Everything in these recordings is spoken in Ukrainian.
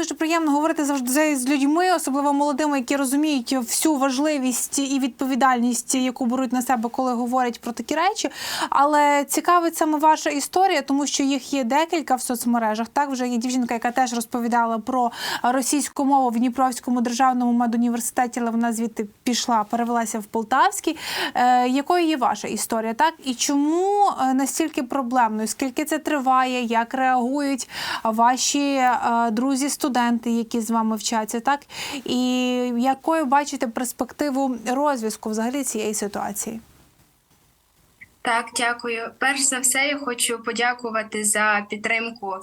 Дуже приємно говорити завжди з людьми, особливо молодими, які розуміють всю важливість і відповідальність, яку беруть на себе, коли говорять про такі речі. Але цікавить саме ваша історія, тому що їх є декілька в соцмережах. Так вже є дівчинка, яка теж розповідала про російську мову в Дніпровському державному медуніверситеті, але вона звідти пішла, перевелася в Полтавський. Е, якою є ваша історія? Так і чому е, настільки проблемною? Скільки це триває? Як реагують ваші е, друзі-студенти, які з вами вчаться? Так і якою бачите перспективу розв'язку взагалі цієї ситуації? Так, дякую. Перш за все, я хочу подякувати за підтримку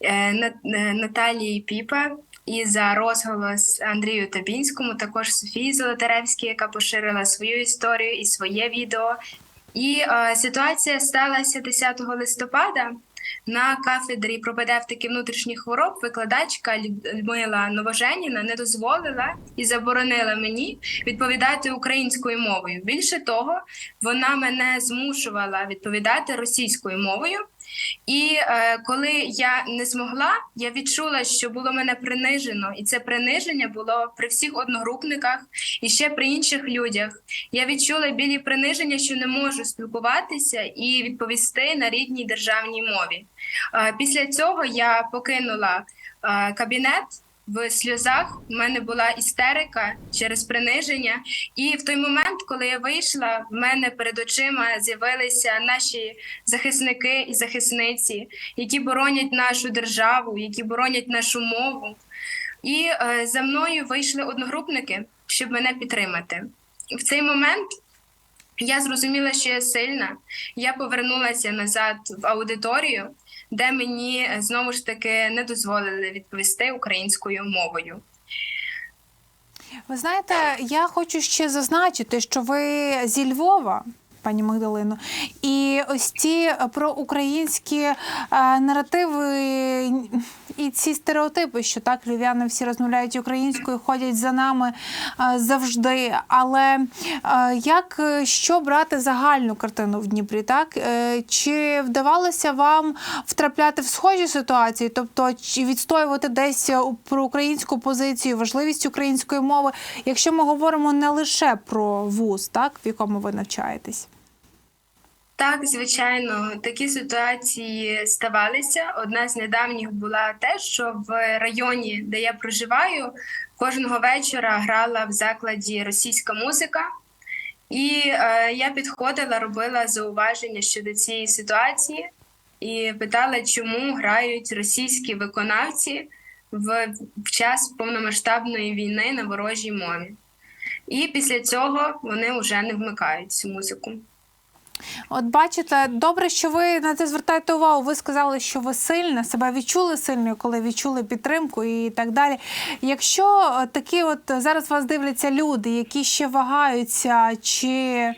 е, е, Наталії Піпа і за розголос Андрію Табінському, також Софії Золотаревській, яка поширила свою історію і своє відео. І е, ситуація сталася 10 листопада. На кафедрі пропедевтики внутрішніх хвороб викладачка Людмила Новоженіна не дозволила і заборонила мені відповідати українською мовою. Більше того, вона мене змушувала відповідати російською мовою. І е, коли я не змогла, я відчула, що було мене принижено, і це приниження було при всіх одногрупниках і ще при інших людях. Я відчула білі приниження, що не можу спілкуватися і відповісти на рідній державній мові. Е, після цього я покинула е, кабінет. В сльозах в мене була істерика через приниження, і в той момент, коли я вийшла, в мене перед очима з'явилися наші захисники і захисниці, які боронять нашу державу, які боронять нашу мову. І е, за мною вийшли одногрупники, щоб мене підтримати. В цей момент я зрозуміла, що я сильна. Я повернулася назад в аудиторію, де мені е, знову ж таки не дозволили відповісти українською мовою. Ви знаєте, я хочу ще зазначити, що ви зі Львова. Пані Магдалино, і ось ці проукраїнські е, наративи і ці стереотипи, що так львів'яни всі розмовляють українською, ходять за нами е, завжди. Але е, як е, що брати загальну картину в Дніпрі? Так чи вдавалося вам втрапляти в схожі ситуації, тобто чи відстоювати десь про українську позицію, важливість української мови, якщо ми говоримо не лише про вуз, так в якому ви навчаєтесь? Так, звичайно, такі ситуації ставалися. Одна з недавніх була те, що в районі, де я проживаю, кожного вечора грала в закладі російська музика. І е, я підходила, робила зауваження щодо цієї ситуації і питала, чому грають російські виконавці в, в час повномасштабної війни на ворожій мові. І після цього вони вже не вмикають цю музику. От бачите, добре, що ви на це звертаєте увагу. Ви сказали, що ви сильна, себе відчули сильною, коли відчули підтримку і так далі. Якщо такі, от зараз вас дивляться люди, які ще вагаються, чи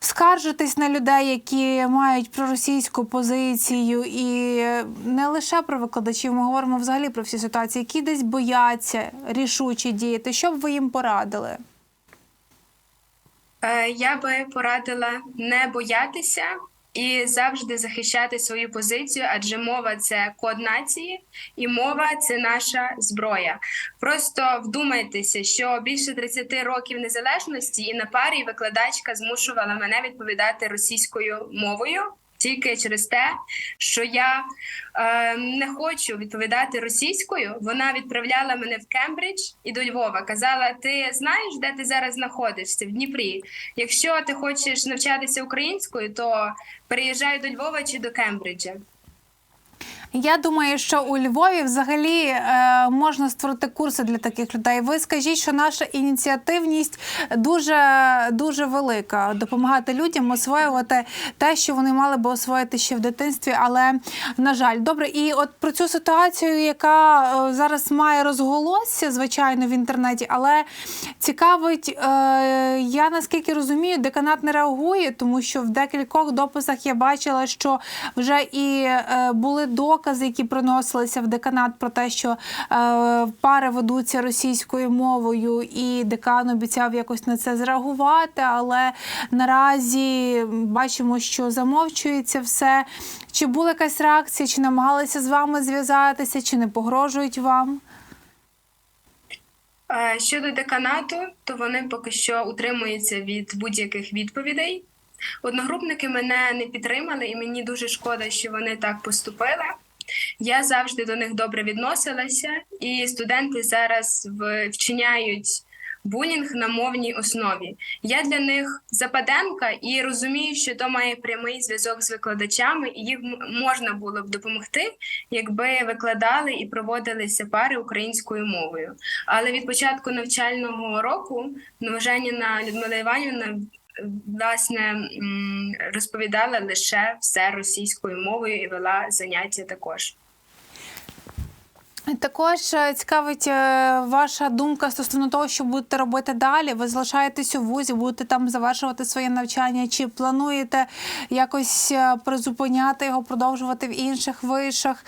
скаржитись на людей, які мають проросійську позицію, і не лише про викладачів, ми говоримо взагалі про всі ситуації, які десь бояться рішуче діяти, що б ви їм порадили? Е, Я би порадила не боятися і завжди захищати свою позицію, адже мова це код нації, і мова це наша зброя. Просто вдумайтеся, що більше 30 років незалежності і на парі викладачка змушувала мене відповідати російською мовою. Тільки через те, що я е, не хочу відповідати російською, вона відправляла мене в Кембридж і до Львова. Казала: Ти знаєш, де ти зараз знаходишся? В Дніпрі. Якщо ти хочеш навчатися українською, то переїжджай до Львова чи до Кембриджа. Я думаю, що у Львові взагалі е, можна створити курси для таких людей. Ви скажіть, що наша ініціативність дуже дуже велика допомагати людям освоювати те, що вони мали би освоїти ще в дитинстві. Але на жаль, добре, і от про цю ситуацію, яка е, зараз має розголосся, звичайно, в інтернеті, але цікавить, е, я наскільки розумію, деканат не реагує, тому що в декількох дописах я бачила, що вже і е, були докази докази, які приносилися в деканат про те, що е, пари ведуться російською мовою, і декан обіцяв якось на це зреагувати. Але наразі бачимо, що замовчується все. Чи була якась реакція, чи намагалися з вами зв'язатися, чи не погрожують вам? Е, Щодо деканату, то вони поки що утримуються від будь-яких відповідей. Одногрупники мене не підтримали, і мені дуже шкода, що вони так поступили. Я завжди до них добре відносилася, і студенти зараз вчиняють булінг на мовній основі. Я для них западенка і розумію, що то має прямий зв'язок з викладачами, і їм можна було б допомогти, якби викладали і проводилися пари українською мовою. Але від початку навчального року Новоженіна Людмила Іванівна власне розповідала лише все російською мовою і вела заняття також. Також е, цікавить е, ваша думка стосовно того, що будете робити далі. Ви залишаєтесь у вузі, будете там завершувати своє навчання. Чи плануєте якось е, призупиняти його, продовжувати в інших вишах?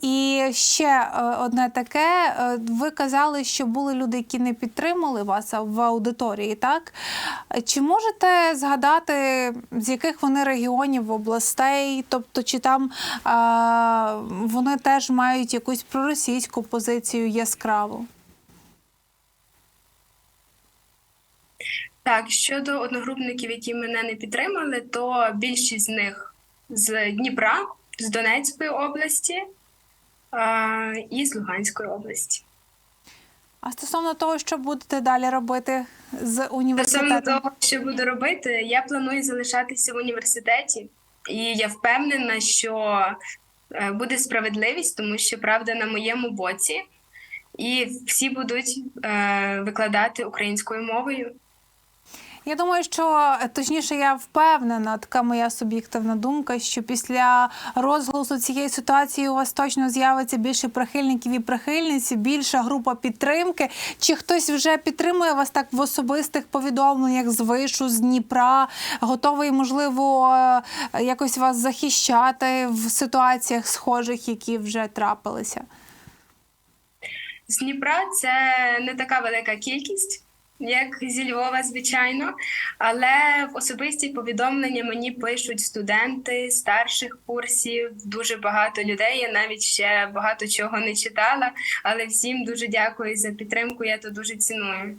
І ще одне таке: ви казали, що були люди, які не підтримали вас в аудиторії, так? Чи можете згадати, з яких вони регіонів, областей? Тобто, чи там вони теж мають якусь проросійську позицію яскраву? Так, щодо одногрупників, які мене не підтримали, то більшість з них з Дніпра, з Донецької області а, і з Луганської області. А стосовно того, що будете далі робити з Стосовно того, що буду робити, я планую залишатися в університеті, і я впевнена, що е, буде справедливість, тому що правда на моєму боці, і всі будуть е, викладати українською мовою. Я думаю, що е, точніше, я впевнена, така моя суб'єктивна думка, що після розголосу цієї ситуації у вас точно з'явиться більше прихильників і прихильниць, більша група підтримки. Чи хтось вже підтримує вас так в особистих повідомленнях з вишу, з Дніпра, готовий, можливо, е, якось вас захищати в ситуаціях схожих, які вже трапилися? З Дніпра це не така велика кількість, як зі Львова, звичайно. Але в особисті повідомлення мені пишуть студенти старших курсів, дуже багато людей. Я навіть ще багато чого не читала. Але всім дуже дякую за підтримку. Я то дуже ціную.